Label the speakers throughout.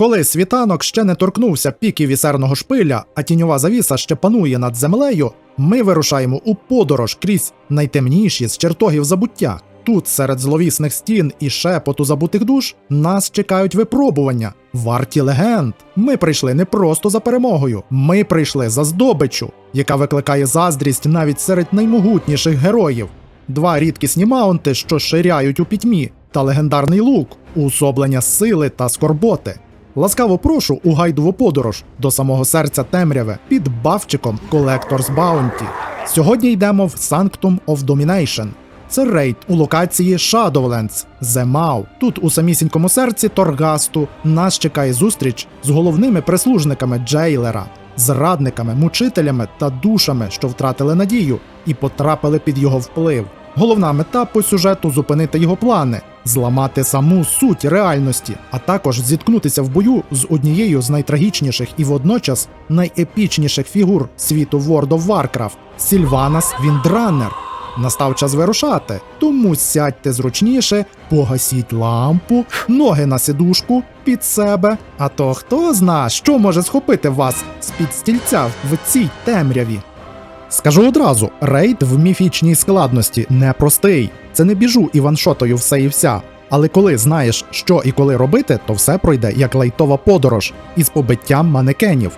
Speaker 1: Коли світанок ще не торкнувся піків вісерного шпиля, а тіньова завіса ще панує над землею, ми вирушаємо у подорож крізь найтемніші з чертогів забуття. Тут, серед зловісних стін і шепоту забутих душ, нас чекають випробування, варті легенд. Ми прийшли не просто за перемогою, ми прийшли за здобиччю, яка викликає заздрість навіть серед наймогутніших героїв. Два рідкісні маунти, що ширяють у пітьмі, та легендарний лук, уособлення сили та скорботи. Ласкаво прошу у гайдову подорож до самого серця темряви під бавчиком Collector's Bounty. Сьогодні йдемо в Sanctum of Domination. Це рейд у локації Shadowlands The Maw. Тут у самісінькому серці Торгасту нас чекає зустріч з головними прислужниками Джейлера, зрадниками, мучителями та душами, що втратили надію і потрапили під його вплив. Головна мета по сюжету зупинити його плани, зламати саму суть реальності, а також зіткнутися в бою з однією з найтрагічніших і водночас найепічніших фігур світу World of Warcraft Сільванас Віндранер. Настав час вирушати, тому сядьте зручніше, погасіть лампу, ноги на сидушку під себе. А то хто зна, що може схопити вас з-під стільця в цій темряві. Скажу одразу: рейд в міфічній складності непростий. Це не біжу і ваншотою все і вся. Але коли знаєш, що і коли робити, то все пройде як лайтова подорож із побиттям манекенів.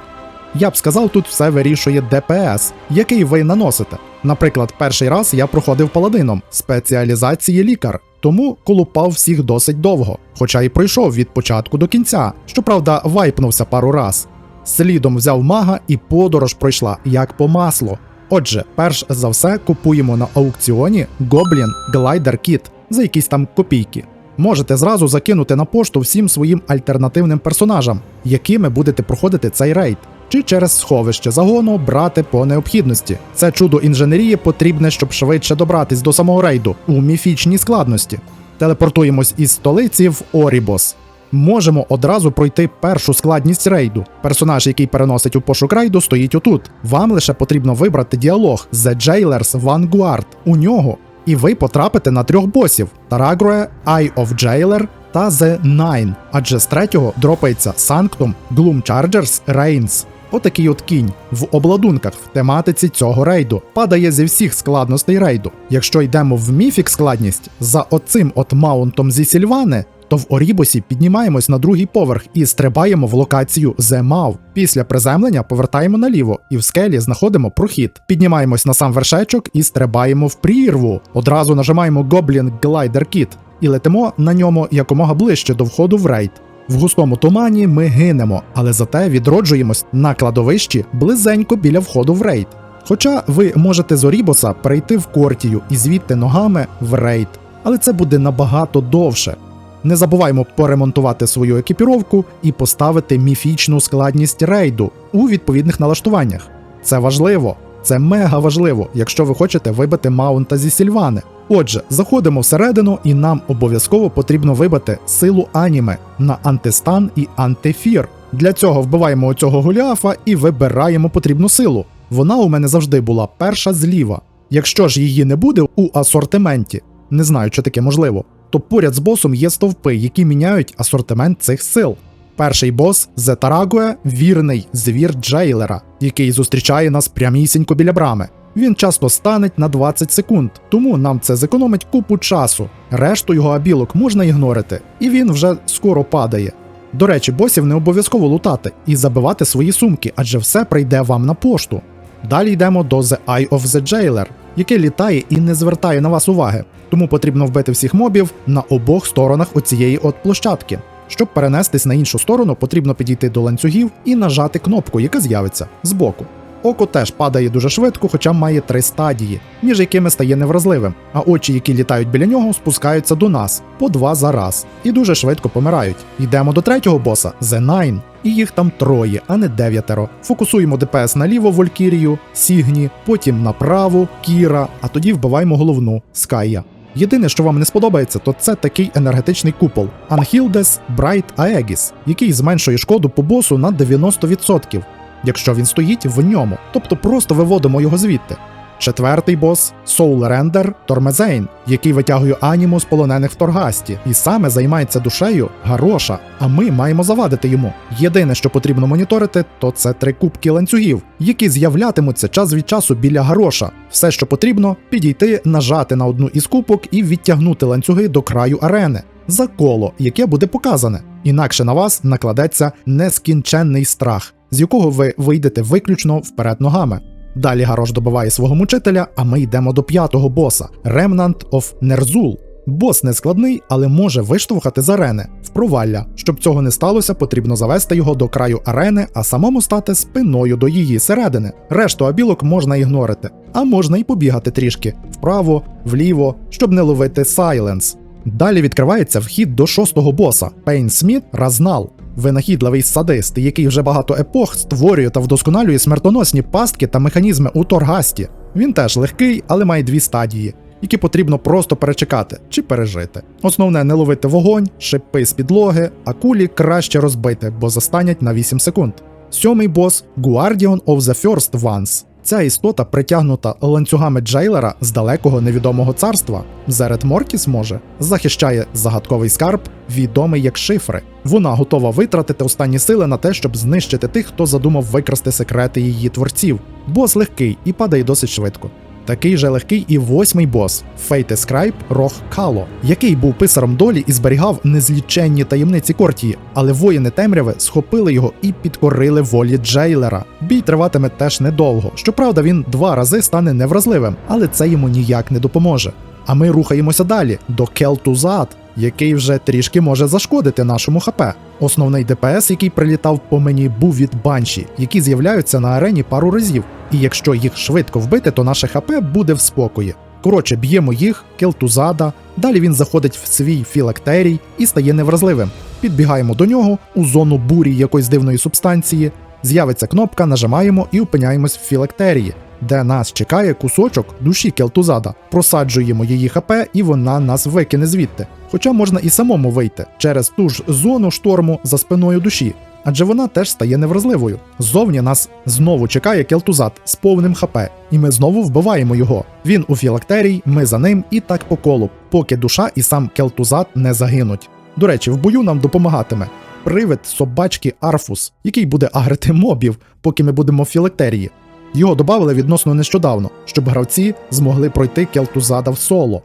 Speaker 1: Я б сказав, тут все вирішує ДПС, який ви наносите. Наприклад, перший раз я проходив паладином спеціалізації лікар, тому колупав всіх досить довго, хоча й пройшов від початку до кінця. Щоправда, вайпнувся пару раз. Слідом взяв мага, і подорож пройшла як по маслу. Отже, перш за все купуємо на аукціоні Goblin Glider Kit за якісь там копійки. Можете зразу закинути на пошту всім своїм альтернативним персонажам, якими будете проходити цей рейд, чи через сховище загону брати по необхідності. Це чудо інженерії потрібне, щоб швидше добратись до самого рейду у міфічній складності. Телепортуємось із столиці в Орібос. Можемо одразу пройти першу складність рейду. Персонаж, який переносить у пошук рейду, стоїть отут. Вам лише потрібно вибрати діалог The Jailers Vanguard у нього, і ви потрапите на трьох босів: Taragroe, Eye of Jailer та The Nine, адже з третього дропається Sanctum, Gloom Chargers, Reigns. Отакий от кінь в обладунках в тематиці цього рейду падає зі всіх складностей рейду. Якщо йдемо в міфік складність за оцим от маунтом зі Сільвани, то в Орібосі піднімаємось на другий поверх і стрибаємо в локацію The Maw. Після приземлення повертаємо наліво і в скелі знаходимо прохід. Піднімаємось на сам вершечок і стрибаємо в прірву. Одразу нажимаємо Goblin Glider Kit і летимо на ньому якомога ближче до входу в рейд. В густому тумані ми гинемо, але зате відроджуємось на кладовищі близенько біля входу в рейд. Хоча ви можете з Орібоса перейти в Кортію і звідти ногами в рейд, але це буде набагато довше. Не забуваймо поремонтувати свою екіпіровку і поставити міфічну складність рейду у відповідних налаштуваннях. Це важливо, це мега важливо, якщо ви хочете вибити маунта зі сільвани. Отже, заходимо всередину, і нам обов'язково потрібно вибити силу аніме на антистан і антифір. Для цього вбиваємо оцього голіафа і вибираємо потрібну силу. Вона у мене завжди була перша зліва. Якщо ж її не буде у асортименті, не знаю, чи таке можливо, то поряд з босом є стовпи, які міняють асортимент цих сил. Перший бос Зетарагуе вірний звір Джейлера, який зустрічає нас прямісінько біля брами. Він часто станеть на 20 секунд, тому нам це зекономить купу часу. Решту його абілок можна ігнорити, і він вже скоро падає. До речі, босів не обов'язково лутати і забивати свої сумки, адже все прийде вам на пошту. Далі йдемо до The Eye of the Jailer, який літає і не звертає на вас уваги, тому потрібно вбити всіх мобів на обох сторонах оцієї от площадки. Щоб перенестись на іншу сторону, потрібно підійти до ланцюгів і нажати кнопку, яка з'явиться збоку. Око теж падає дуже швидко, хоча має три стадії, між якими стає невразливим, а очі, які літають біля нього, спускаються до нас по два за раз і дуже швидко помирають. Йдемо до третього боса The Nine, і їх там троє, а не дев'ятеро. Фокусуємо ДПС наліво Волькірію, Сігні, потім направо, Кіра, а тоді вбиваємо головну Скайя. Єдине, що вам не сподобається, то це такий енергетичний купол Анхілдес Bright Aegis, який зменшує шкоду по босу на 90%, якщо він стоїть в ньому, тобто просто виводимо його звідти. Четвертий бос Soul Тормезейн, який витягує аніму з полонених в Торгасті, і саме займається душею Гароша. А ми маємо завадити йому. Єдине, що потрібно моніторити, то це три кубки ланцюгів, які з'являтимуться час від часу біля Гароша. Все, що потрібно, підійти, нажати на одну із кубок і відтягнути ланцюги до краю арени за коло, яке буде показане. Інакше на вас накладеться нескінченний страх, з якого ви вийдете виключно вперед ногами. Далі Гарош добиває свого мучителя, а ми йдемо до п'ятого боса Remnant of Нерзул. Бос не складний, але може виштовхати з арени в провалля. Щоб цього не сталося, потрібно завести його до краю арени, а самому стати спиною до її середини. Решту абілок можна ігнорити, а можна і побігати трішки вправо, вліво, щоб не ловити сайленс. Далі відкривається вхід до шостого боса Пейн Сміт Разнал. Винахідливий садист, який вже багато епох створює та вдосконалює смертоносні пастки та механізми у Торгасті. Він теж легкий, але має дві стадії, які потрібно просто перечекати чи пережити. Основне не ловити вогонь, шипи з підлоги, а кулі краще розбити, бо застанять на 8 секунд. Сьомий бос Guardian of the First Ones. Ця істота притягнута ланцюгами Джейлера з далекого невідомого царства. Зеред Моркіс може захищає загадковий скарб, відомий як шифри. Вона готова витратити останні сили на те, щоб знищити тих, хто задумав викрасти секрети її творців. Бос легкий і падає досить швидко. Такий же легкий і восьмий бос Фейте Скрайб Рох Кало, який був писаром долі і зберігав незліченні таємниці Кортії, але воїни темряви схопили його і підкорили волі Джейлера. Бій триватиме теж недовго. Щоправда, він два рази стане невразливим, але це йому ніяк не допоможе. А ми рухаємося далі до Келтузат, який вже трішки може зашкодити нашому ХП. Основний ДПС, який прилітав по мені, був від банші, які з'являються на арені пару разів. І якщо їх швидко вбити, то наше ХП буде в спокої. Коротше, б'ємо їх, келтузада, далі він заходить в свій філактерій і стає невразливим. Підбігаємо до нього у зону бурі якоїсь дивної субстанції. З'явиться кнопка, нажимаємо і опиняємось в філактерії, де нас чекає кусочок душі келтузада. Просаджуємо її ХП, і вона нас викине звідти. Хоча можна і самому вийти через ту ж зону шторму за спиною душі, адже вона теж стає невразливою. Ззовні нас знову чекає келтузат з повним ХП, і ми знову вбиваємо його. Він у філактерій, ми за ним і так по колу, поки душа і сам келтузат не загинуть. До речі, в бою нам допомагатиме привид собачки Арфус, який буде агрити мобів, поки ми будемо в філактерії. Його додали відносно нещодавно, щоб гравці змогли пройти келтузада в соло.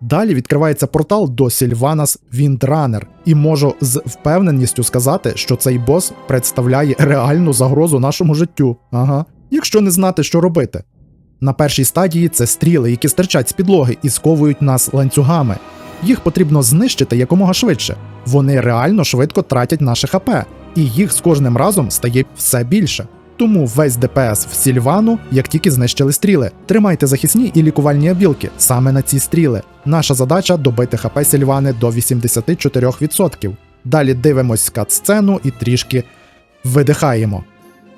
Speaker 1: Далі відкривається портал до Сільванас Віндранер, і можу з впевненістю сказати, що цей бос представляє реальну загрозу нашому життю. Ага, якщо не знати, що робити. На першій стадії це стріли, які стирчать з підлоги і сковують нас ланцюгами. Їх потрібно знищити якомога швидше. Вони реально швидко тратять наше ХП, і їх з кожним разом стає все більше. Тому весь ДПС в Сільвану, як тільки знищили стріли. Тримайте захисні і лікувальні абілки саме на ці стріли. Наша задача добити ХП Сільвани до 84%. Далі дивимось кат-сцену і трішки видихаємо.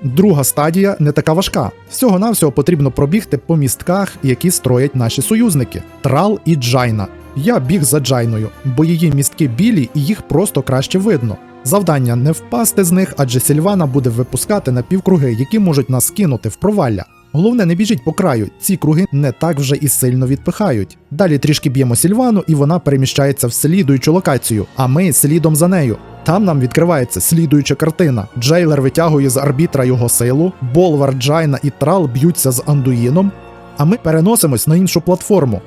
Speaker 1: Друга стадія не така важка. Всього-навсього потрібно пробігти по містках, які строять наші союзники Трал і Джайна. Я біг за Джайною, бо її містки білі і їх просто краще видно. Завдання не впасти з них, адже Сільвана буде випускати на півкруги, які можуть нас кинути в провалля. Головне, не біжіть по краю, ці круги не так вже і сильно відпихають. Далі трішки б'ємо Сільвану, і вона переміщається в слідуючу локацію, а ми слідом за нею. Там нам відкривається слідуюча картина. Джейлер витягує з арбітра його силу, Болвар, Джайна і Трал б'ються з Андуїном, а ми переносимось на іншу платформу.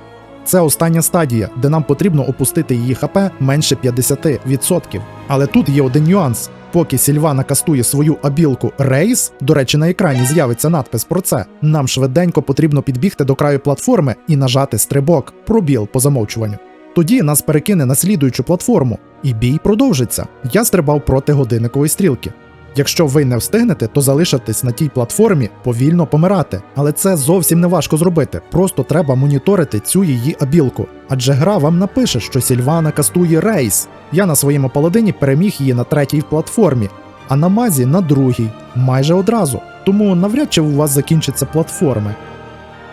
Speaker 1: Це остання стадія, де нам потрібно опустити її ХП менше 50%. Але тут є один нюанс. Поки Сільвана кастує свою абілку Рейс, до речі, на екрані з'явиться надпис про це. Нам швиденько потрібно підбігти до краю платформи і нажати стрибок, пробіл по замовчуванню. Тоді нас перекине на слідуючу платформу, і бій продовжиться. Я стрибав проти годинникової стрілки. Якщо ви не встигнете, то залишитись на тій платформі повільно помирати. Але це зовсім не важко зробити. Просто треба моніторити цю її абілку. Адже гра вам напише, що Сільвана кастує рейс. Я на своєму паладині переміг її на третій платформі, а на мазі на другій, майже одразу. Тому навряд чи у вас закінчаться платформи.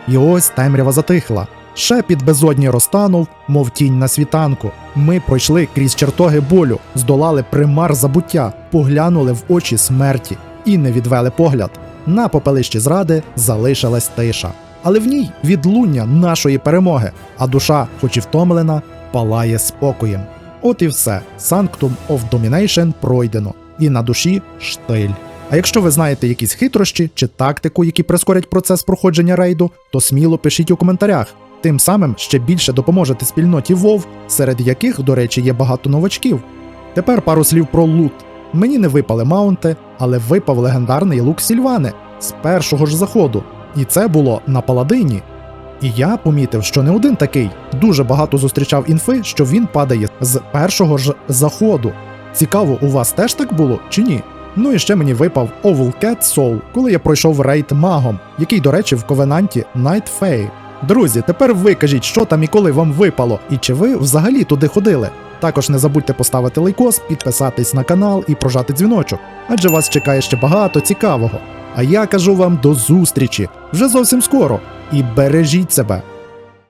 Speaker 1: І ось темрява затихла. Шепіт безодні розтанув, мов тінь на світанку. Ми пройшли крізь чертоги болю, здолали примар забуття, поглянули в очі смерті і не відвели погляд. На попелищі зради залишилась тиша. але в ній відлуння нашої перемоги, а душа, хоч і втомлена, палає спокоєм. От і все. Sanctum of Domination пройдено, і на душі штиль. А якщо ви знаєте якісь хитрощі чи тактику, які прискорять процес проходження рейду, то сміло пишіть у коментарях. Тим самим ще більше допоможете спільноті WoW, серед яких, до речі, є багато новачків. Тепер пару слів про лут. Мені не випали маунти, але випав легендарний лук Сільвани з першого ж заходу. І це було на паладині. І я помітив, що не один такий. Дуже багато зустрічав інфи, що він падає з першого ж заходу. Цікаво, у вас теж так було чи ні? Ну і ще мені випав Oval Cat Soul, коли я пройшов рейд магом, який, до речі, в ковенанті Night Fae. Друзі, тепер ви кажіть, що там і коли вам випало, і чи ви взагалі туди ходили. Також не забудьте поставити лайкос, підписатись на канал і прожати дзвіночок, адже вас чекає ще багато цікавого. А я кажу вам до зустрічі вже зовсім скоро. І бережіть себе.